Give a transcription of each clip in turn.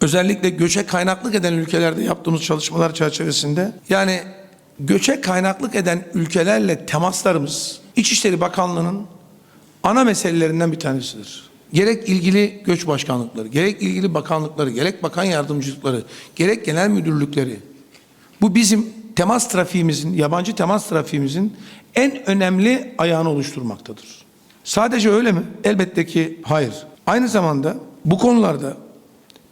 Özellikle göçe kaynaklık eden ülkelerde yaptığımız çalışmalar çerçevesinde yani göçe kaynaklık eden ülkelerle temaslarımız İçişleri Bakanlığı'nın ana meselelerinden bir tanesidir. Gerek ilgili göç başkanlıkları, gerek ilgili bakanlıkları, gerek bakan yardımcılıkları, gerek genel müdürlükleri. Bu bizim temas trafiğimizin, yabancı temas trafiğimizin en önemli ayağını oluşturmaktadır. Sadece öyle mi? Elbette ki hayır. Aynı zamanda bu konularda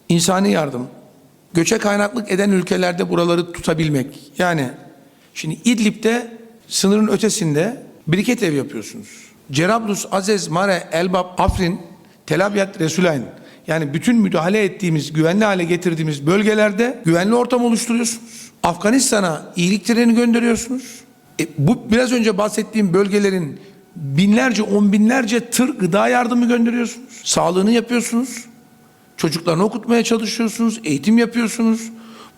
insani yardım, göçe kaynaklık eden ülkelerde buraları tutabilmek. Yani şimdi İdlib'de sınırın ötesinde biriket ev yapıyorsunuz. Cerablus, Azez, Mare, Elbap, Afrin, Tel Abyad, Resulayn. Yani bütün müdahale ettiğimiz, güvenli hale getirdiğimiz bölgelerde güvenli ortam oluşturuyorsunuz. Afganistan'a iyilik treni gönderiyorsunuz. E, bu biraz önce bahsettiğim bölgelerin binlerce, on binlerce tır gıda yardımı gönderiyorsunuz. Sağlığını yapıyorsunuz. Çocuklarını okutmaya çalışıyorsunuz, eğitim yapıyorsunuz.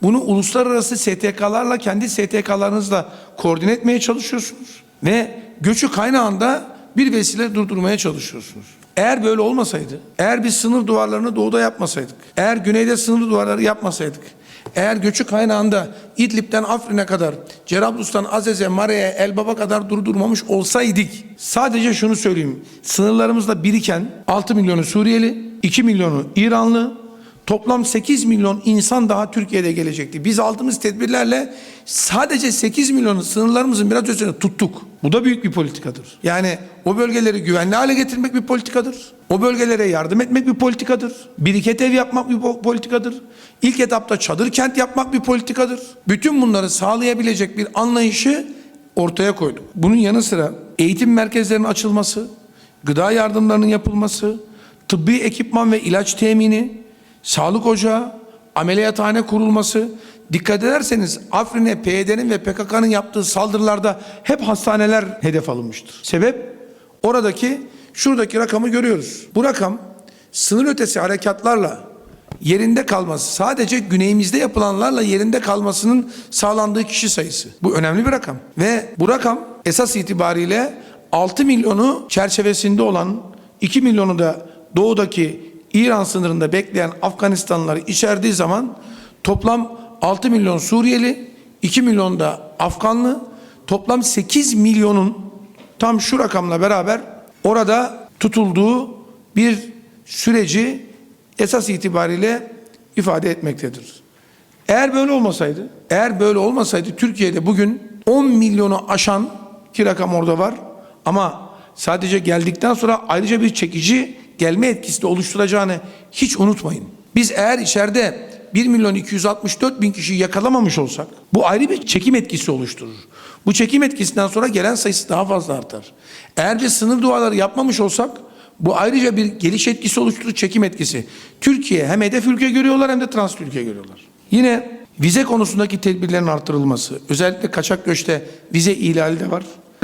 Bunu uluslararası STK'larla, kendi STK'larınızla koordine etmeye çalışıyorsunuz. Ve göçü kaynağında bir vesile durdurmaya çalışıyorsunuz. Eğer böyle olmasaydı, eğer biz sınır duvarlarını doğuda yapmasaydık, eğer güneyde sınır duvarları yapmasaydık, eğer göçü kaynağında İdlib'den Afrin'e kadar, Cerablus'tan Azez'e, Mare'ye, Elbap'a kadar durdurmamış olsaydık, sadece şunu söyleyeyim, sınırlarımızda biriken 6 milyonu Suriyeli, 2 milyonu İranlı, toplam 8 milyon insan daha Türkiye'de gelecekti. Biz aldığımız tedbirlerle sadece 8 milyonu sınırlarımızın biraz ötesine tuttuk. Bu da büyük bir politikadır. Yani o bölgeleri güvenli hale getirmek bir politikadır. O bölgelere yardım etmek bir politikadır. Biriket ev yapmak bir po- politikadır. İlk etapta çadır kent yapmak bir politikadır. Bütün bunları sağlayabilecek bir anlayışı ortaya koyduk. Bunun yanı sıra eğitim merkezlerinin açılması, gıda yardımlarının yapılması, tıbbi ekipman ve ilaç temini, sağlık ocağı, ameliyathane kurulması. Dikkat ederseniz Afrin'e PYD'nin ve PKK'nın yaptığı saldırılarda hep hastaneler hedef alınmıştır. Sebep oradaki şuradaki rakamı görüyoruz. Bu rakam sınır ötesi harekatlarla yerinde kalması sadece güneyimizde yapılanlarla yerinde kalmasının sağlandığı kişi sayısı. Bu önemli bir rakam. Ve bu rakam esas itibariyle 6 milyonu çerçevesinde olan 2 milyonu da doğudaki İran sınırında bekleyen Afganistanlıları içerdiği zaman toplam 6 milyon Suriyeli, 2 milyon da Afganlı, toplam 8 milyonun tam şu rakamla beraber orada tutulduğu bir süreci esas itibariyle ifade etmektedir. Eğer böyle olmasaydı, eğer böyle olmasaydı Türkiye'de bugün 10 milyonu aşan ki rakam orada var ama sadece geldikten sonra ayrıca bir çekici gelme etkisi de oluşturacağını hiç unutmayın. Biz eğer içeride 1 milyon 264 bin kişiyi yakalamamış olsak bu ayrı bir çekim etkisi oluşturur. Bu çekim etkisinden sonra gelen sayısı daha fazla artar. Eğer biz sınır duvarları yapmamış olsak bu ayrıca bir geliş etkisi oluşturur, çekim etkisi. Türkiye hem hedef ülke görüyorlar hem de transit ülke görüyorlar. Yine vize konusundaki tedbirlerin artırılması, özellikle kaçak göçte vize ihlali de var.